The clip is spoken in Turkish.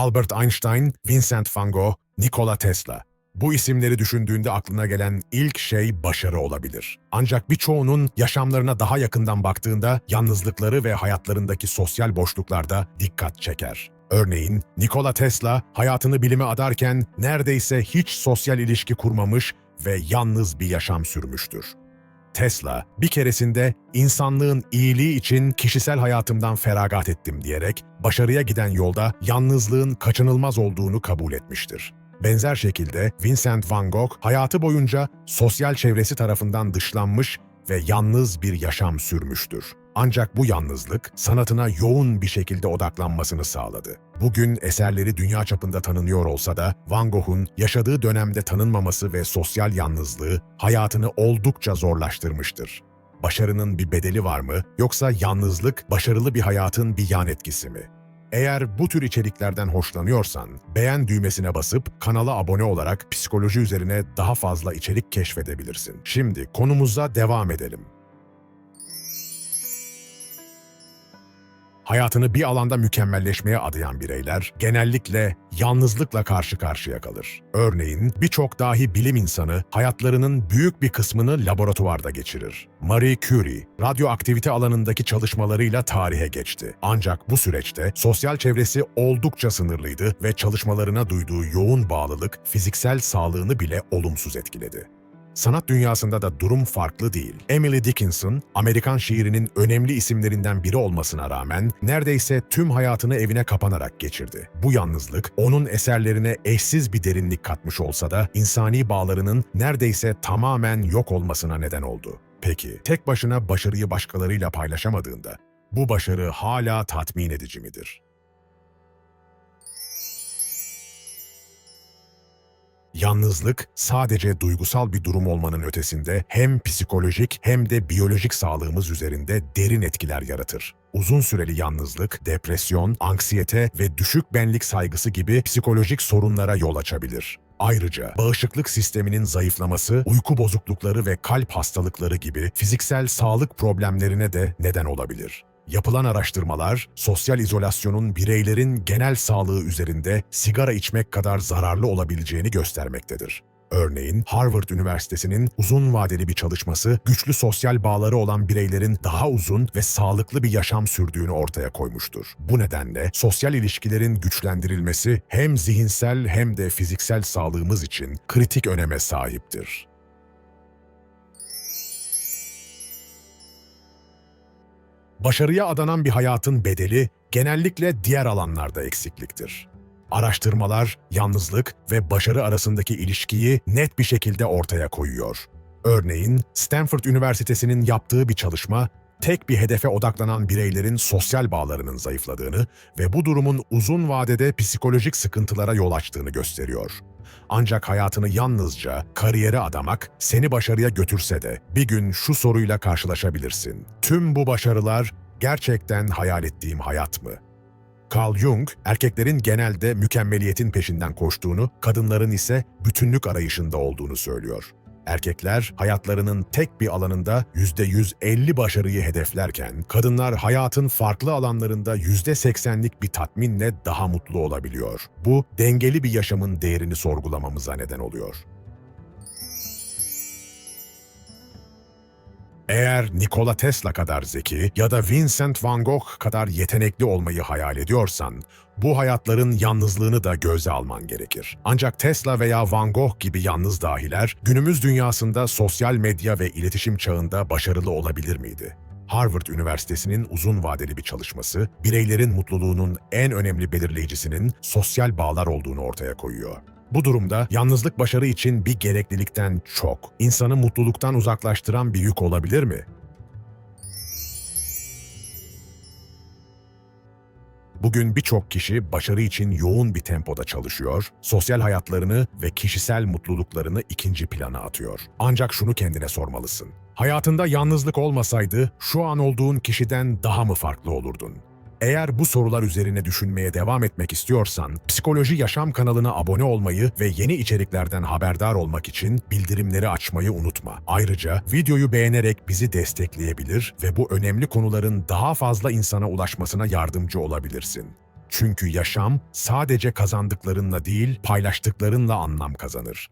Albert Einstein, Vincent van Gogh, Nikola Tesla. Bu isimleri düşündüğünde aklına gelen ilk şey başarı olabilir. Ancak birçoğunun yaşamlarına daha yakından baktığında yalnızlıkları ve hayatlarındaki sosyal boşluklarda dikkat çeker. Örneğin Nikola Tesla hayatını bilime adarken neredeyse hiç sosyal ilişki kurmamış ve yalnız bir yaşam sürmüştür. Tesla bir keresinde insanlığın iyiliği için kişisel hayatımdan feragat ettim diyerek başarıya giden yolda yalnızlığın kaçınılmaz olduğunu kabul etmiştir. Benzer şekilde Vincent van Gogh hayatı boyunca sosyal çevresi tarafından dışlanmış ve yalnız bir yaşam sürmüştür. Ancak bu yalnızlık sanatına yoğun bir şekilde odaklanmasını sağladı. Bugün eserleri dünya çapında tanınıyor olsa da Van Gogh'un yaşadığı dönemde tanınmaması ve sosyal yalnızlığı hayatını oldukça zorlaştırmıştır. Başarının bir bedeli var mı yoksa yalnızlık başarılı bir hayatın bir yan etkisi mi? Eğer bu tür içeriklerden hoşlanıyorsan, beğen düğmesine basıp kanala abone olarak psikoloji üzerine daha fazla içerik keşfedebilirsin. Şimdi konumuza devam edelim. Hayatını bir alanda mükemmelleşmeye adayan bireyler genellikle yalnızlıkla karşı karşıya kalır. Örneğin birçok dahi bilim insanı hayatlarının büyük bir kısmını laboratuvarda geçirir. Marie Curie, radyoaktivite alanındaki çalışmalarıyla tarihe geçti. Ancak bu süreçte sosyal çevresi oldukça sınırlıydı ve çalışmalarına duyduğu yoğun bağlılık fiziksel sağlığını bile olumsuz etkiledi. Sanat dünyasında da durum farklı değil. Emily Dickinson, Amerikan şiirinin önemli isimlerinden biri olmasına rağmen neredeyse tüm hayatını evine kapanarak geçirdi. Bu yalnızlık onun eserlerine eşsiz bir derinlik katmış olsa da insani bağlarının neredeyse tamamen yok olmasına neden oldu. Peki, tek başına başarıyı başkalarıyla paylaşamadığında bu başarı hala tatmin edici midir? Yalnızlık sadece duygusal bir durum olmanın ötesinde hem psikolojik hem de biyolojik sağlığımız üzerinde derin etkiler yaratır. Uzun süreli yalnızlık, depresyon, anksiyete ve düşük benlik saygısı gibi psikolojik sorunlara yol açabilir. Ayrıca bağışıklık sisteminin zayıflaması, uyku bozuklukları ve kalp hastalıkları gibi fiziksel sağlık problemlerine de neden olabilir. Yapılan araştırmalar, sosyal izolasyonun bireylerin genel sağlığı üzerinde sigara içmek kadar zararlı olabileceğini göstermektedir. Örneğin Harvard Üniversitesi'nin uzun vadeli bir çalışması, güçlü sosyal bağları olan bireylerin daha uzun ve sağlıklı bir yaşam sürdüğünü ortaya koymuştur. Bu nedenle sosyal ilişkilerin güçlendirilmesi hem zihinsel hem de fiziksel sağlığımız için kritik öneme sahiptir. Başarıya adanan bir hayatın bedeli genellikle diğer alanlarda eksikliktir. Araştırmalar, yalnızlık ve başarı arasındaki ilişkiyi net bir şekilde ortaya koyuyor. Örneğin Stanford Üniversitesi'nin yaptığı bir çalışma, tek bir hedefe odaklanan bireylerin sosyal bağlarının zayıfladığını ve bu durumun uzun vadede psikolojik sıkıntılara yol açtığını gösteriyor. Ancak hayatını yalnızca kariyere adamak seni başarıya götürse de bir gün şu soruyla karşılaşabilirsin. Tüm bu başarılar gerçekten hayal ettiğim hayat mı? Carl Jung, erkeklerin genelde mükemmeliyetin peşinden koştuğunu, kadınların ise bütünlük arayışında olduğunu söylüyor. Erkekler hayatlarının tek bir alanında %150 başarıyı hedeflerken, kadınlar hayatın farklı alanlarında %80'lik bir tatminle daha mutlu olabiliyor. Bu, dengeli bir yaşamın değerini sorgulamamıza neden oluyor. Eğer Nikola Tesla kadar zeki ya da Vincent van Gogh kadar yetenekli olmayı hayal ediyorsan, bu hayatların yalnızlığını da göze alman gerekir. Ancak Tesla veya Van Gogh gibi yalnız dahiler günümüz dünyasında sosyal medya ve iletişim çağında başarılı olabilir miydi? Harvard Üniversitesi'nin uzun vadeli bir çalışması, bireylerin mutluluğunun en önemli belirleyicisinin sosyal bağlar olduğunu ortaya koyuyor. Bu durumda yalnızlık başarı için bir gereklilikten çok, insanı mutluluktan uzaklaştıran bir yük olabilir mi? Bugün birçok kişi başarı için yoğun bir tempoda çalışıyor, sosyal hayatlarını ve kişisel mutluluklarını ikinci plana atıyor. Ancak şunu kendine sormalısın. Hayatında yalnızlık olmasaydı şu an olduğun kişiden daha mı farklı olurdun? Eğer bu sorular üzerine düşünmeye devam etmek istiyorsan, Psikoloji Yaşam kanalına abone olmayı ve yeni içeriklerden haberdar olmak için bildirimleri açmayı unutma. Ayrıca videoyu beğenerek bizi destekleyebilir ve bu önemli konuların daha fazla insana ulaşmasına yardımcı olabilirsin. Çünkü yaşam sadece kazandıklarınla değil, paylaştıklarınla anlam kazanır.